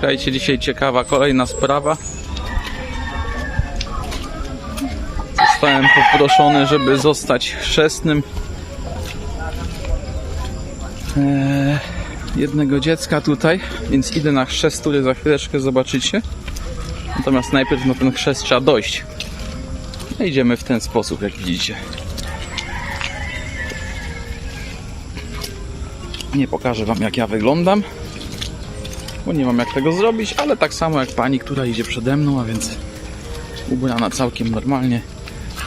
Słuchajcie, dzisiaj ciekawa kolejna sprawa. Zostałem poproszony, żeby zostać chrzestnym eee, jednego dziecka tutaj, więc idę na chrzest, który za chwileczkę zobaczycie. Natomiast najpierw na ten chrzest trzeba dojść. No idziemy w ten sposób, jak widzicie. Nie pokażę wam jak ja wyglądam, bo nie mam jak tego zrobić, ale tak samo jak pani, która idzie przede mną, a więc ubrana całkiem normalnie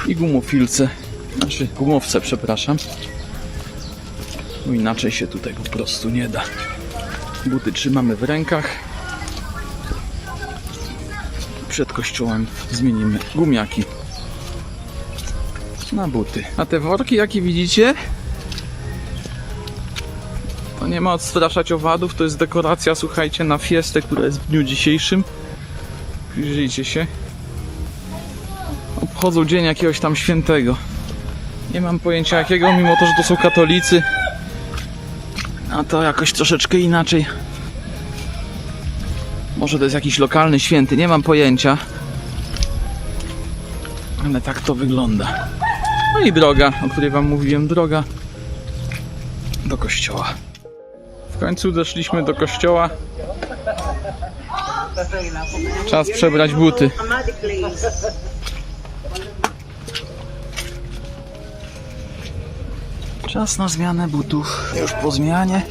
i gumofilce, znaczy gumowce, przepraszam. Bo inaczej się tutaj po prostu nie da. Buty trzymamy w rękach. Przed kościołem zmienimy gumiaki na buty. A te worki, jakie widzicie, to nie ma odstraszać owadów, to jest dekoracja, słuchajcie, na fiestę, która jest w dniu dzisiejszym. Przyjrzyjcie się. Obchodzą dzień jakiegoś tam świętego. Nie mam pojęcia jakiego, mimo to, że to są katolicy. A to jakoś troszeczkę inaczej. Może to jest jakiś lokalny święty, nie mam pojęcia. Ale tak to wygląda. No i droga, o której wam mówiłem, droga do kościoła. Końcu doszliśmy do kościoła. Czas przebrać buty. Czas na zmianę butów. Już po zmianie.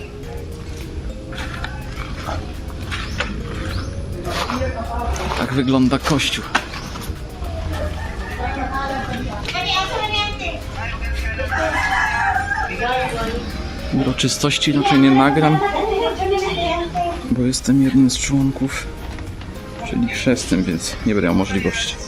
Tak wygląda kościół. Uroczystości raczej nie nagram, bo jestem jednym z członków, czyli chrzestnym, więc nie będę miał możliwości.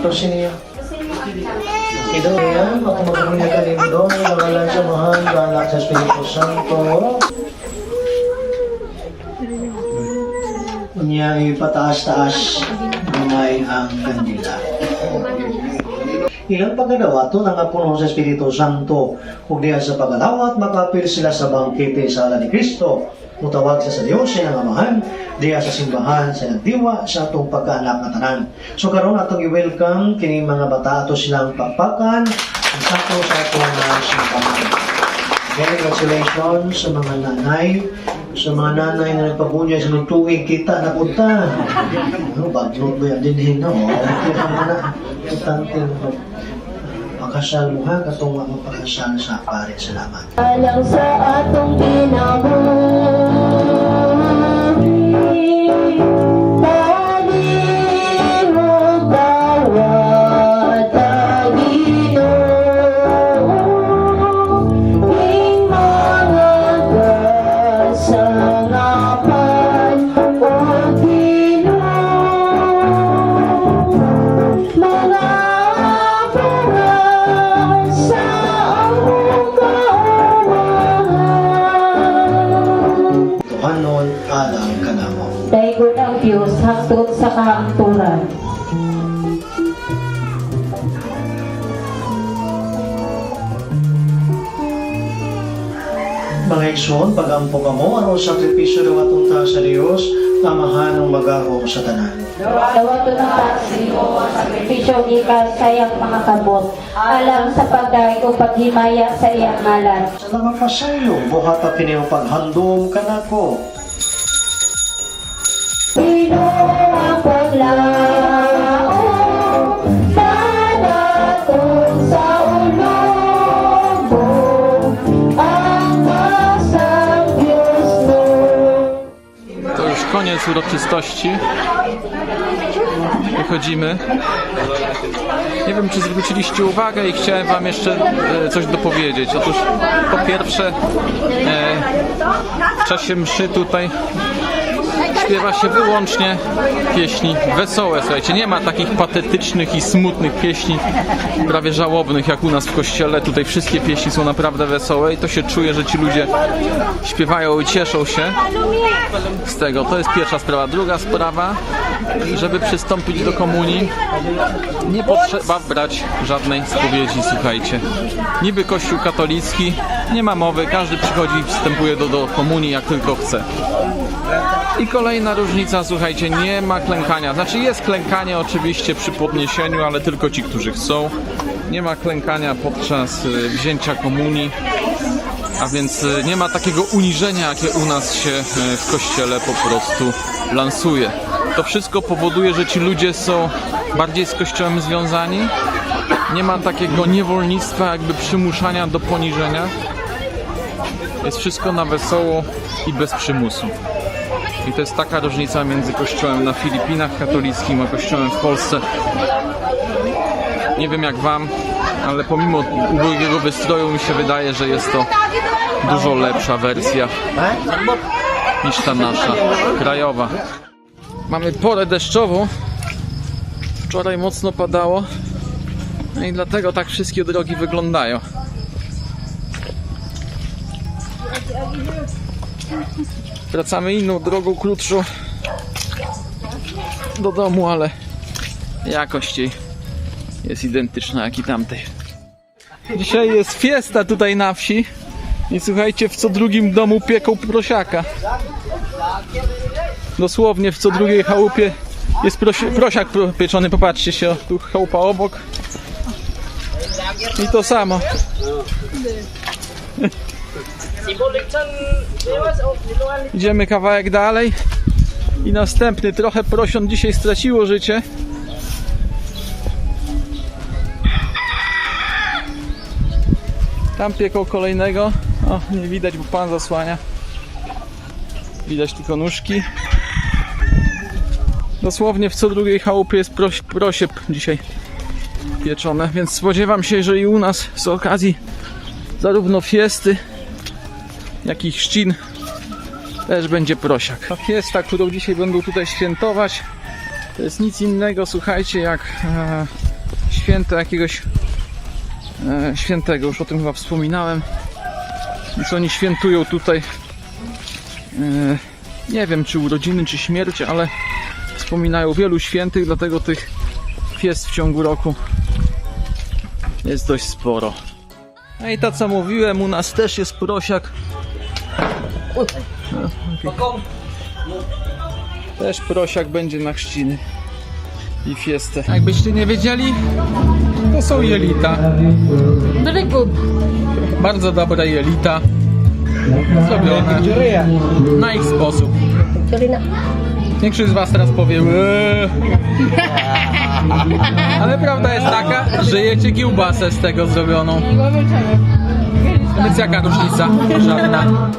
Rosinia. Kido niya, makumagumina ka rin doon. Magalan sa mahal, balak sa Espiritu Santo. Kunya, ipataas-taas namay ang kandila. Ilang pagalawa to ng apuno sa Espiritu Santo. Kung diyan sa pagalawa at makapil sila sa bangkete sa ala ni Kristo, mutawag sa sa Diyos ng amahan, diha sa simbahan sa nagdiwa sa atong pagkaanak nga tanan. So karon atong i-welcome kini mga bata ato silang pagpakan ang sakto sa atong uh, simbahan. Congratulations sa mga nanay, sa mga nanay na nagpabunya sa mga tuig kita na punta. Ano, bagnot mo yan din no? Kita mo na. Importante mo. Pakasal mo ha, katong magpakasal sa pare. Salamat. Alang sa atong pinabuhi Hangtod sa kahangturan. Mga igsoon, pagampo ka mo, ano sakripisyo ng atong taas sa Diyos, tamahan ng magahong sa tanan. Dawato ng pagsino ang sakripisyo ikas sa iyang mga kabot. Alam sa pagday o paghimaya sa iyang ngalan. Salamat pa sa iyo, buhat at kiniyong paghandom ka na ko. Koniec uroczystości. Wychodzimy. Nie wiem, czy zwróciliście uwagę i chciałem Wam jeszcze e, coś dopowiedzieć. Otóż po pierwsze, e, w czasie mszy tutaj śpiewa się wyłącznie pieśni wesołe. Słuchajcie, nie ma takich patetycznych i smutnych pieśni, prawie żałobnych jak u nas w kościele. Tutaj wszystkie pieśni są naprawdę wesołe i to się czuje, że ci ludzie śpiewają i cieszą się z tego. To jest pierwsza sprawa. Druga sprawa, żeby przystąpić do komunii, nie potrzeba brać żadnej spowiedzi, słuchajcie. Niby kościół katolicki, nie ma mowy, każdy przychodzi i wstępuje do, do komunii jak tylko chce. I kolejna różnica, słuchajcie, nie ma klękania. Znaczy jest klękanie oczywiście przy podniesieniu, ale tylko ci, którzy chcą. Nie ma klękania podczas y, wzięcia komunii. A więc y, nie ma takiego uniżenia, jakie u nas się y, w kościele po prostu lansuje. To wszystko powoduje, że ci ludzie są bardziej z kościołem związani. Nie ma takiego niewolnictwa, jakby przymuszania do poniżenia. Jest wszystko na wesoło i bez przymusu. I to jest taka różnica między kościołem na Filipinach katolickim, a kościołem w Polsce. Nie wiem jak wam, ale pomimo ubogiego wystroju mi się wydaje, że jest to dużo lepsza wersja niż ta nasza krajowa. Mamy porę deszczową. Wczoraj mocno padało. No i dlatego tak wszystkie drogi wyglądają. Wracamy inną drogą, krótszą do domu, ale jakość jej jest identyczna jak i tamtej. Dzisiaj jest fiesta tutaj na wsi i słuchajcie, w co drugim domu pieką prosiaka. Dosłownie w co drugiej chałupie jest prosi prosiak pro- pieczony. Popatrzcie się, tu chałupa obok. I to samo. Idziemy kawałek dalej. I następny. Trochę prosiąt dzisiaj straciło życie. Tam pieką kolejnego. O, nie widać, bo pan zasłania. Widać tylko nóżki. Dosłownie w co drugiej chałupie jest proś, dzisiaj pieczone, więc spodziewam się, że i u nas z okazji zarówno fiesty, jak i chrzcin też będzie prosiak. Ta fiesta, którą dzisiaj będą tutaj świętować, to jest nic innego, słuchajcie, jak e, święto jakiegoś e, świętego, już o tym chyba wspominałem. Więc oni świętują tutaj e, nie wiem czy urodziny, czy śmierć, ale wspominają wielu świętych, dlatego tych fiest w ciągu roku jest dość sporo. No i to co mówiłem, u nas też jest prosiak. No. Też prosiak będzie na chrzciny i fiestę. Jakbyście nie wiedzieli, to są jelita. Very good. Bardzo dobra jelita. Zrobione na ich sposób. Większość z Was teraz powie "Eee". Ale prawda jest taka, że jecie kiełbasę z tego zrobioną. Więc jaka różnica? Żadna.